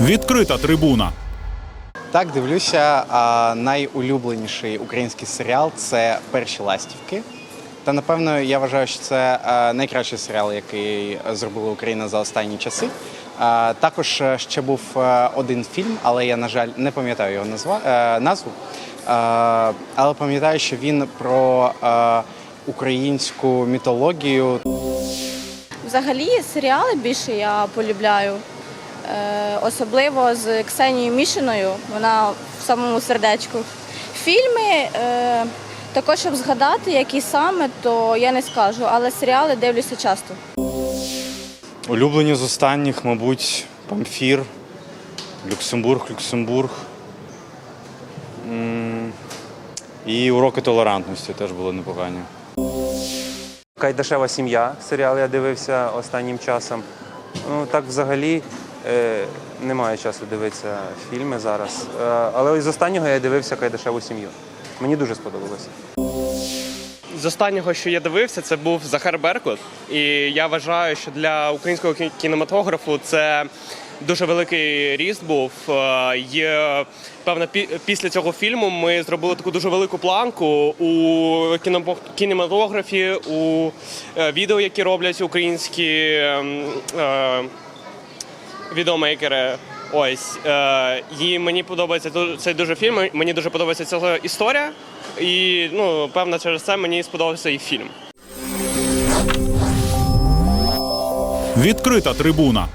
Відкрита трибуна. Так, дивлюся. А, найулюбленіший український серіал це Перші ластівки. Та напевно я вважаю, що це найкращий серіал, який зробила Україна за останні часи. Також е, ще був е, один фільм, але я, на жаль, не пам'ятаю його назва, е, назву. Але пам'ятаю, що він про українську мітологію. Взагалі серіали більше я полюбляю. Е, особливо з Ксенією Мішиною, вона в самому сердечку. Фільми, е, також щоб згадати, які саме, то я не скажу, але серіали дивлюся часто. Улюблені з останніх, мабуть, Памфір, Люксембург, Люксембург. І уроки толерантності теж були непогані. Кайдашева сім'я серіал я дивився останнім часом. Ну так взагалі немає часу дивитися фільми зараз. Е, але з останнього я дивився Кайдашеву сім'ю. Мені дуже сподобалося. З останнього, що я дивився, це був Захар Беркут. І я вважаю, що для українського кі- кінематографу це дуже великий ріст був. Е, Є певно, пі- після цього фільму ми зробили таку дуже велику планку у кінематографі, у е, відео, які роблять українські е. Ось е, і мені подобається цей дуже фільм. Мені дуже подобається ця історія. І ну, певно, через це мені сподобався і фільм. Відкрита трибуна.